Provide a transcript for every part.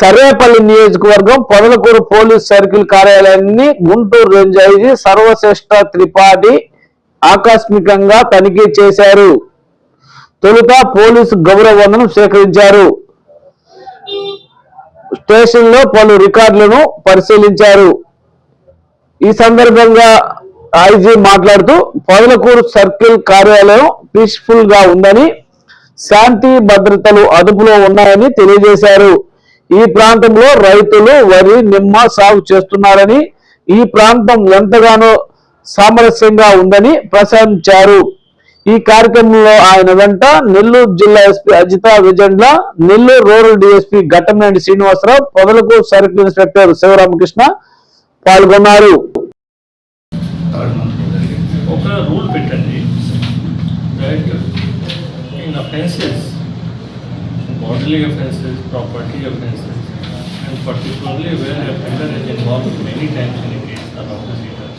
సర్వేపల్లి నియోజకవర్గం Podalakuru police circle కార్యాలయాన్ని Guntur range IG Sarvashreshtha Tripathi ఆకస్మికంగా తనిఖీ చేశారు. తొలుత పోలీసు గౌరవ వందనం స్వీకరించారు. స్టేషన్లో పలు రికార్డులను పరిశీలించారు. ఈ సందర్భంగా ఐజీ మాట్లాడుతూ పొదలకూరు సర్కిల్ కార్యాలయం పీస్ఫుల్గా ఉందని శాంతి భద్రతలు అదుపులో ఉన్నాయని తెలియజేశారు. ఈ ప్రాంతంలో రైతులు వరి నిమ్మ సాగు చేస్తున్నారని ఈ ప్రాంతం ఎంతగానో సామరస్యంగా ఉందని ప్రశంసించారు. ఈ కార్యక్రమంలో ఆయన వెంట నెల్లూరు జిల్లా SP Ajitha Vejendla Nellore rural DSP Ghattamaneni Srinivasarao Podalakur circle inspector Sivaramakrishna పాల్గొన్నారు. ఒక రూల్ పెట్టండి. That in offences bodily offences, property offences, and particularly where a offender is involved many times in a case around the leaders.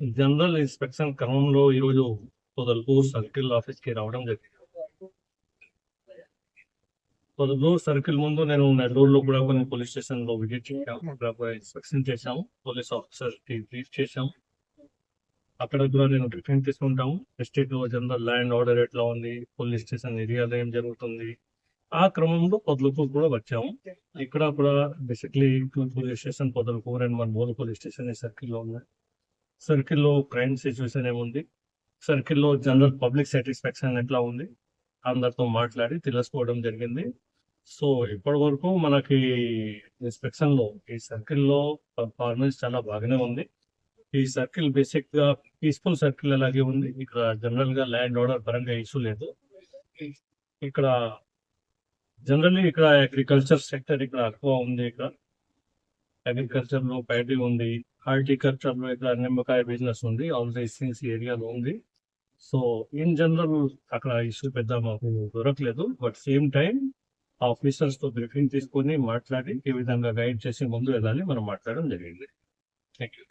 General inspection క్రమంలో ఈరోజు పొదలకు circle ఆఫీస్కి రావడం జరిగింది పొదలూరు circle ముందు నేను నెల్లూరులో కూడా కొన్ని పోలీస్ స్టేషన్లో విజిట్ చేశాము అక్కడ ఇన్స్పెక్షన్ చేశాము. పోలీస్ ఆఫీసర్కి బ్రీఫ్ చేశాము. అక్కడ కూడా నేను రిఫరెన్స్ తీసుకుంటాము. ఎస్టేట్ జనరల్ ల్యాండ్ ఆర్డర్ ఎట్లా ఉంది? పోలీస్ స్టేషన్ ఏరియాలో ఏం జరుగుతుంది? ఆ క్రమంలో పొదలకు కూడా వచ్చాము. ఇక్కడ కూడా basically police station Podalakur and మన మూడు పోలీస్ స్టేషన్ ఈ సర్కిల్లో ఉన్నాయి. సర్కిల్లో క్రైమ్ సిచ్యువేషన్ ఏముంది? సర్కిల్లో జనరల్ పబ్లిక్ సాటిస్ఫాక్షన్ ఎట్లా ఉంది? అందరితో మాట్లాడి తెలుసుకోవడం జరిగింది. సో ఇప్పటి వరకు మనకి ఇన్స్పెక్షన్లో ఈ సర్కిల్లో పర్ఫార్మెన్స్ చాలా బాగానే ఉంది. ఈ సర్కిల్ బేసిక్గా పీస్ఫుల్ సర్కిల్ అలాగే ఉంది. ఇక్కడ జనరల్గా ల్యాండ్ ఆర్డర్ పరంగా ఇష్యూ లేదు. ఇక్కడ జనరల్లీ ఇక్కడ అగ్రికల్చర్ సెక్టర్ ఇక్కడ ఎక్కువ ఉంది ఇక్కడ. అగ్రికల్చర్లో ప్యాడీ ఉంది. హార్టికల్చర్లో ఇక్కడ నిమ్మకాయ బిజినెస్ ఉంది. ఆల్ దీస్ థింగ్స్ ఏరియాలో ఉంది. సో ఇన్ జనరల్ అక్కడ ఇష్యూ పెద్ద మాకు దొరకలేదు. బట్ సేమ్ టైం ఆఫీసర్స్తో బ్రీఫింగ్ తీసుకొని మాట్లాడి ఏ విధంగా గైడ్ చేసి ముందు వెళ్ళాలి మనం మాట్లాడడం జరిగింది. Thank you